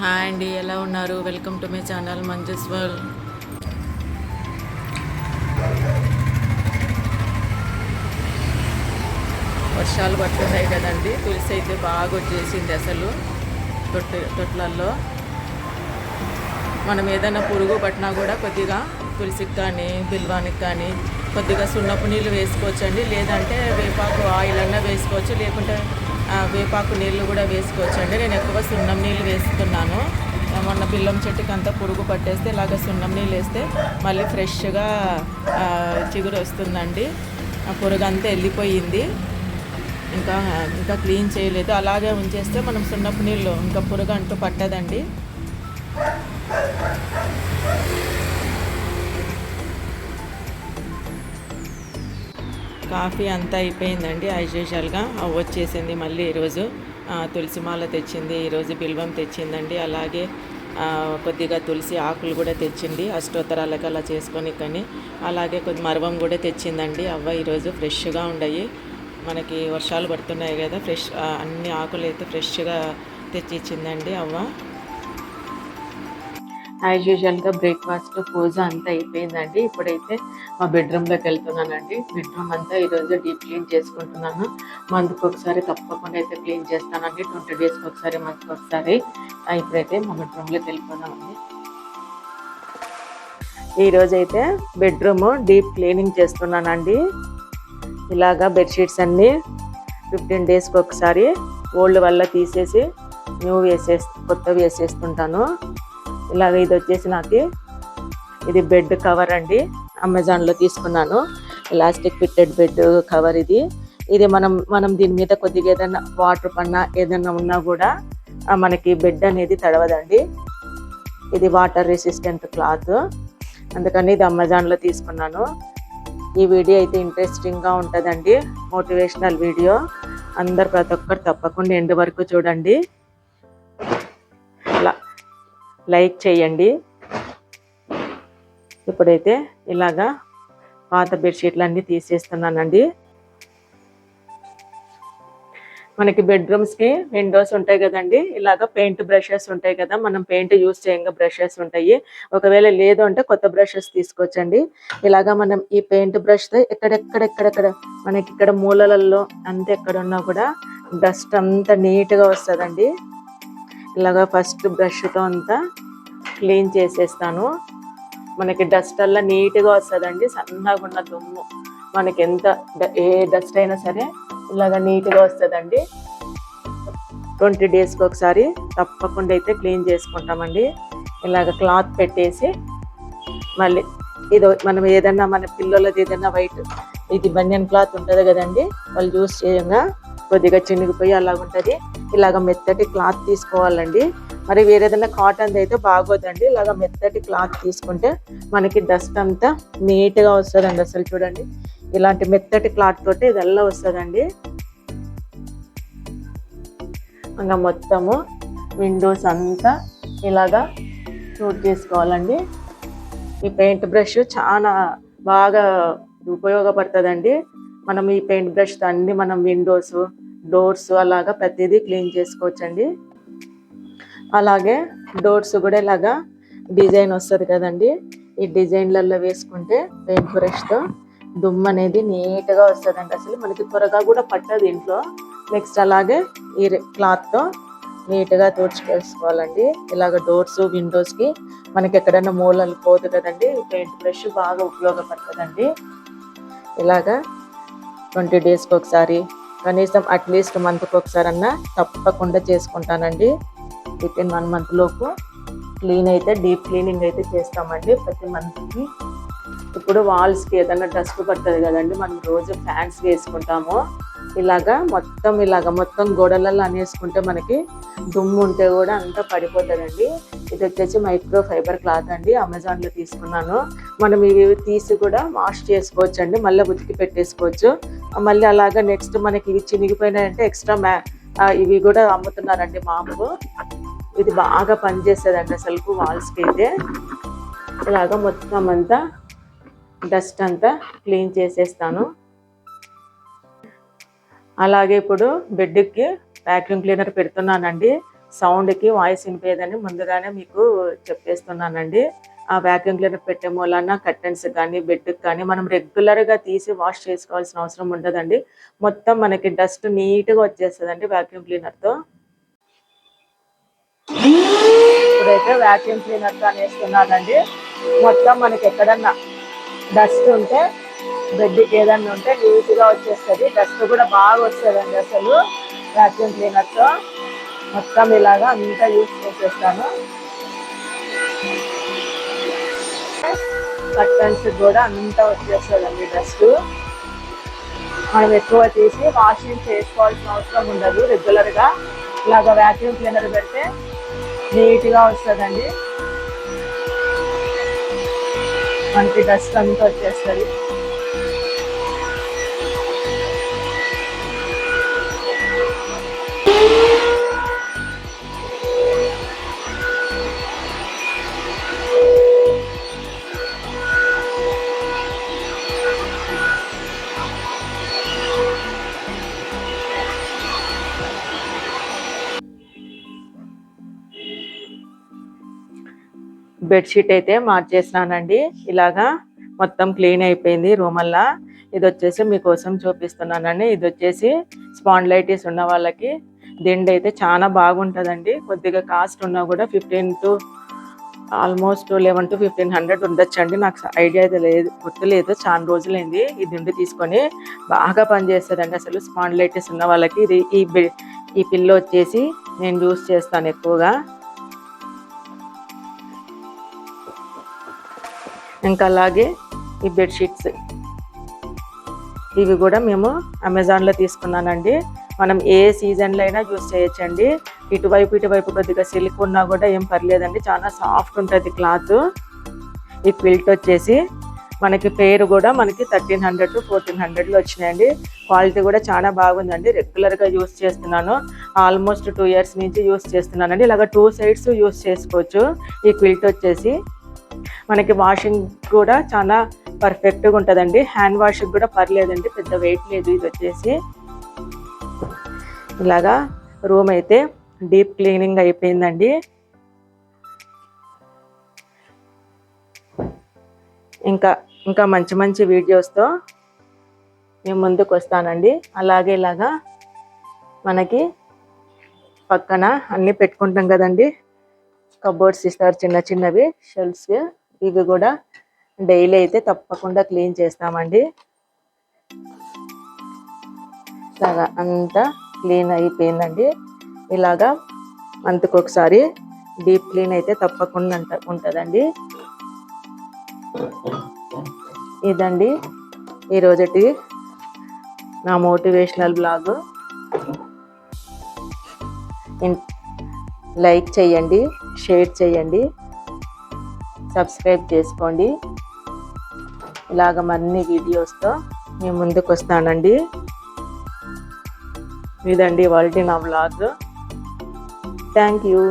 Hi అండి ఎలా ఉన్నారు? Welcome to my channel Manju's world వర్షాలు పడుతున్నాయి కదండి తులసి అయితే బాగా వచ్చేసింది అసలు తొట్టు తొట్లల్లో. మనం ఏదైనా పురుగు పట్టినా కూడా కొద్దిగా తులసికి కానీ బిల్వానికి కానీ కొద్దిగా సున్నపు నీళ్ళు వేసుకోవచ్చండి. లేదంటే వేపాకు ఆయిల్ అన్నా వేసుకోవచ్చు లేకుంటే వేపాకు నీళ్ళు కూడా వేసుకోవచ్చు అండి నేను ఎక్కువ సున్నం నీళ్ళు వేస్తున్నాను. మొన్న బిల్లం చెట్టుకి అంతా పురుగు పట్టేస్తే ఇలాగ సున్నం నీళ్ళు వేస్తే మళ్ళీ ఫ్రెష్గా చిగురు వస్తుందండి. ఆ పురుగు అంతా వెళ్ళిపోయింది. ఇంకా ఇంకా క్లీన్ చేయలేదు. అలాగే ఉంచేస్తే మనం సున్నపు నీళ్ళు ఇంకా పురుగు అంటూ పట్టదండి. కాఫీ అంతా అయిపోయిందండి. యాజ్ యూజువల్గా వచ్చేసింది మళ్ళీ ఈరోజు. తులసిమాల తులసి మాల తెచ్చింది ఈరోజు బిల్వం తెచ్చిందండి. అలాగే కొద్దిగా తులసి ఆకులు కూడా తెచ్చింది. అష్టోత్తరాలకు అలా చేసుకొని కానీ అలాగే కొద్ది మరవం కూడా తెచ్చిందండి. అవ్వ ఈరోజు ఫ్రెష్గా ఉండయి. మనకి వర్షాలు పడుతున్నాయి కదా ఫ్రెష్ అన్ని ఆకులు అయితే ఫ్రెష్గా తెచ్చిచ్చిందండి అవ్వ. యాజ్ యూజువల్గా బ్రేక్ఫాస్ట్ పూజ అంతా అయిపోయిందండి. ఇప్పుడైతే మా బెడ్రూమ్లోకి వెళ్తున్నానండి. బెడ్రూమ్ అంతా ఈరోజు డీప్ క్లీన్ చేసుకుంటున్నాను. మంత్కి ఒకసారి తప్పకుండా అయితే క్లీన్ చేస్తానండి. ట్వంటీ డేస్కి ఒకసారి మంత్కి ఒకసారి. ఇప్పుడైతే మా బెడ్రూమ్లోకి వెళ్ళిపోదామండి. ఈరోజు అయితే బెడ్రూమ్ డీప్ క్లీనింగ్ చేస్తున్నానండి. ఇలాగా బెడ్షీట్స్ అన్నీ ఫిఫ్టీన్ డేస్కి ఒకసారి ఓల్డ్ వల్ల తీసేసి న్యూ వేసేసి కొత్తవి వేసేస్తుంటాను. ఇలాగ ఇది వచ్చేసి నాకు ఇది బెడ్ కవర్ అండి. అమెజాన్లో తీసుకున్నాను. ఎలాస్టిక్ ఫిట్టెడ్ బెడ్ కవర్ ఇది. ఇది మనం మనం దీని మీద కొద్దిగా ఏదైనా వాటర్ పన్నా ఏదైనా ఉన్నా కూడా మనకి బెడ్ అనేది తడవదండి. ఇది వాటర్ రెసిస్టెంట్ క్లాత్ అందుకని ఇది అమెజాన్లో తీసుకున్నాను. ఈ వీడియో అయితే ఇంట్రెస్టింగ్గా ఉంటుందండి. Motivational video. అందరు ప్రతి ఒక్కరు తప్పకుండా ఎండ్ వరకు చూడండి. లైక్ చేయండి. ఇప్పుడైతే ఇలాగా పాత బెడ్షీట్లు అన్నీ తీసేస్తున్నానండి. మనకి బెడ్రూమ్స్కి విండోస్ ఉంటాయి కదండి. ఇలాగ పెయింట్ బ్రషెస్ ఉంటాయి కదా మనం పెయింట్ యూస్ చేయంగా బ్రషెస్ ఉంటాయి. ఒకవేళ లేదు అంటే కొత్త బ్రషెస్ తీసుకోవచ్చండి. ఇలాగా మనం ఈ పెయింట్ బ్రష్తో ఎక్కడెక్కడెక్కడెక్కడ మనకి ఇక్కడ మూలలలో అంత ఎక్కడ ఉన్నా కూడా డస్ట్ అంతా నీట్గా వస్తుందండి. ఇలాగా ఫస్ట్ బ్రష్తో అంతా క్లీన్ చేసేస్తాను. మనకి డస్ట్ అలా నీట్గా వస్తుందండి సన్నగా ఉన్న దుమ్ము. మనకి ఎంత డ- ఏ డస్ట్ అయినా సరే ఇలాగ నీట్గా వస్తుందండి. ట్వంటీ డేస్కి ఒకసారి తప్పకుండా అయితే క్లీన్ చేసుకుంటామండి. ఇలాగ క్లాత్ పెట్టేసి మళ్ళీ ఇది మనం ఏదన్నా మన పిల్లలది ఏదన్నా వైట్ ఇది బనియన్ క్లాత్ ఉంటుంది కదండి వాళ్ళు యూస్ చేయంగా. కొద్దిగా చినిగిపోయి అలా ఉంటుంది ఇలాగ మెత్తటి క్లాత్ తీసుకోవాలండి. మరి వేరేదైనా కాటన్ అయితే బాగోదండి. ఇలాగ మెత్తటి క్లాత్ తీసుకుంటే మనకి డస్ట్ అంతా నీట్గా వస్తుందండి అసలు చూడండి. ఇలాంటి మెత్తటి క్లాత్ తోటి ఇదల్లా వస్తుందండి. ఇంకా మొత్తము విండోస్ అంతా ఇలాగా షూట్ చేసుకోవాలండి. ఈ పెయింట్ బ్రష్ చాలా బాగా ఉపయోగపడుతుందండి. మనం ఈ పెయింట్ బ్రష్ అన్ని మనం విండోస్ డోర్స్ అలాగా ప్రతిదీ క్లీన్ చేసుకోవచ్చండి. అలాగే డోర్స్ కూడా ఇలాగా డిజైన్ వస్తుంది కదండి. ఈ డిజైన్లలో వేసుకుంటే పెయింట్ బ్రష్తో దుమ్ము అనేది నీట్గా వస్తుందండి. అసలు మనకి త్వరగా కూడా పట్టదు ఇంట్లో. నెక్స్ట్ అలాగే ఈ క్లాత్తో నీట్గా తుడుచుకేసుకోవాలండి. ఇలాగ డోర్స్ విండోస్కి మనకి ఎక్కడైనా మూలలు పోదు కదండి. పెయింట్ బ్రష్ బాగా ఉపయోగపడుతుందండి. ఇలాగా ట్వంటీ డేస్కి ఒకసారి కనీసం అట్లీస్ట్ మంత్కి ఒకసారి అన్నా తప్పకుండా చేసుకుంటానండి. విత్ ఇన్ వన్ మంత్ లోపు క్లీన్ అయితే డీప్ క్లీనింగ్ అయితే చేస్తామండి ప్రతి మంత్కి ఇప్పుడు వాల్స్కి ఏదైనా డస్ట్ పడుతుంది కదండి మనం రోజు ఫ్యాన్స్ వేసుకుంటాము. ఇలాగా మొత్తం ఇలాగా మొత్తం గోడలలో అనేసుకుంటే మనకి దుమ్ము ఉంటే కూడా అంతా పడిపోతుందండి. ఇది వచ్చేసి మైక్రో ఫైబర్ క్లాత్ అండి అమెజాన్లో తీసుకున్నాను. మనం ఇవి తీసి కూడా వాష్ చేసుకోవచ్చు అండి మళ్ళీ ఉతికి పెట్టేసుకోవచ్చు. మళ్ళీ అలాగా నెక్స్ట్ మనకి ఇవి చినిగిపోయినాయంటే ఎక్స్ట్రా మ్యా ఇవి కూడా అమ్ముతున్నారండి మాపు ఇది బాగా పనిచేస్తుందండి అసలు వాల్స్కి అయితే. ఇలాగా మొత్తం అంతా డస్ట్ అంతా క్లీన్ చేసేస్తాను. అలాగే ఇప్పుడు బెడ్కి వ్యాక్యూమ్ క్లీనర్ పెడుతున్నానండి. సౌండ్కి వాయిస్ వినిపోయేదని ముందుగానే మీకు చెప్పేస్తున్నానండి. ఆ వ్యాక్యూమ్ క్లీనర్ పెట్టే మూలన కర్టెన్స్ కానీ బెడ్కి కానీ మనం రెగ్యులర్గా తీసి వాష్ చేసుకోవాల్సిన అవసరం ఉండదండి. మొత్తం మనకి డస్ట్ నీట్గా వచ్చేస్తుందండి వ్యాక్యూమ్ క్లీనర్తో ఇప్పుడైతే వ్యాక్యూమ్ క్లీనర్తో అనేస్తున్నానండి. మొత్తం మనకి ఎక్కడన్నా డస్ట్ ఉంటే బెడ్కి ఏదన్నా ఉంటే నీట్గా వచ్చేస్తుంది. డస్ట్ కూడా బాగా వస్తుందండి అసలు వ్యాక్యూమ్ క్లీనర్తో మొత్తం ఇలాగా అంతా యూస్ చేసేస్తాను. కర్టన్స్ కూడా అంతా వచ్చేస్తుందండి డస్ట్. మనం ఎక్కువ తీసి వాషింగ్ చేసుకోవాల్సిన అవసరం ఉండదు రెగ్యులర్గా ఇలాగ వ్యాక్యూమ్ క్లీనర్ పెడితే నీట్గా వస్తుందండి. మనకి డస్ట్ అంతా వచ్చేస్తుంది. బెడ్షీట్ అయితే మార్చేసినానండి. ఇలాగా మొత్తం క్లీన్ అయిపోయింది రూమ్ అల్లా ఇది వచ్చేసి మీకోసం చూపిస్తున్నానండి. ఇది వచ్చేసి స్పాండ్లైటిస్ ఉన్న వాళ్ళకి. దిండి అయితే చాలా బాగుంటుందండి. కొద్దిగా కాస్ట్ ఉన్నా కూడా fifteen to almost eleven to fifteen hundred ఉండొచ్చండి. నాకు ఐడియా అయితే లేదు గుర్తులేదు. చాలా రోజులైంది ఈ దిండు తీసుకొని. బాగా పనిచేస్తుందండి అసలు స్పాండ్లైటిస్ ఉన్న వాళ్ళకి. ఇది ఈ ఈ పిల్లో వచ్చేసి నేను యూస్ చేస్తాను ఎక్కువగా. ఇంకా అలాగే ఈ బెడ్షీట్స్. ఇవి కూడా మేము అమెజాన్లో తీసుకున్నానండి. మనం ఏ సీజన్లో అయినా యూస్ చేయొచ్చండి. ఇటువైపు ఇటువైపు కొద్దిగా సిల్క్ ఉన్నా కూడా ఏం పర్లేదండి. చాలా సాఫ్ట్ ఉంటుంది క్లాత్. ఈ క్విల్ట్ వచ్చేసి మనకి పేరు కూడా మనకి థర్టీన్ హండ్రెడ్ టు ఫోర్టీన్ హండ్రెడ్లో వచ్చినాయండి. క్వాలిటీ కూడా చాలా బాగుందండి. రెగ్యులర్గా యూస్ చేస్తున్నాను. ఆల్మోస్ట్ టూ ఇయర్స్ నుంచి యూస్ చేస్తున్నానండి. ఇలాగ టూ సైడ్స్ యూస్ చేసుకోవచ్చు. ఈ క్విల్ట్ వచ్చేసి మనకి వాషింగ్ కూడా చాలా పర్ఫెక్ట్గా ఉంటుందండి. హ్యాండ్ వాషింగ్ కూడా పర్లేదండి పెద్ద వెయిట్ లేదు ఇది వచ్చేసి. ఇలాగా రూమ్ అయితే డీప్ క్లీనింగ్ అయిపోయిందండి. ఇంకా ఇంకా మంచి మంచి వీడియోస్తో మేము ముందుకు వస్తానండి. అలాగే ఇలాగా మనకి పక్కన అన్నీ పెట్టుకుంటాం కదండి. కబోర్డ్స్ ఇస్తారు చిన్న చిన్నవి షెల్ఫ్స్ ఇవి కూడా డైలీ అయితే తప్పకుండా క్లీన్ చేస్తామండి. ఇలాగా అంతా క్లీన్ అయిపోయిందండి. ఇలాగా మంత్కి ఒకసారి డీప్ క్లీన్ అయితే తప్పకుండా ఉంటుందండి. ఇదండి ఈరోజటి నా మోటివేషనల్ బ్లాగ్. లైక్ చేయండి షేర్ చేయండి సబ్స్క్రైబ్ చేసుకోండి. ఇలాగ మరిన్ని వీడియోస్తో మేము ముందుకు వస్తానండి. ఇదండి వాళ్ళ నా బ్లాగ్ థ్యాంక్ యూ.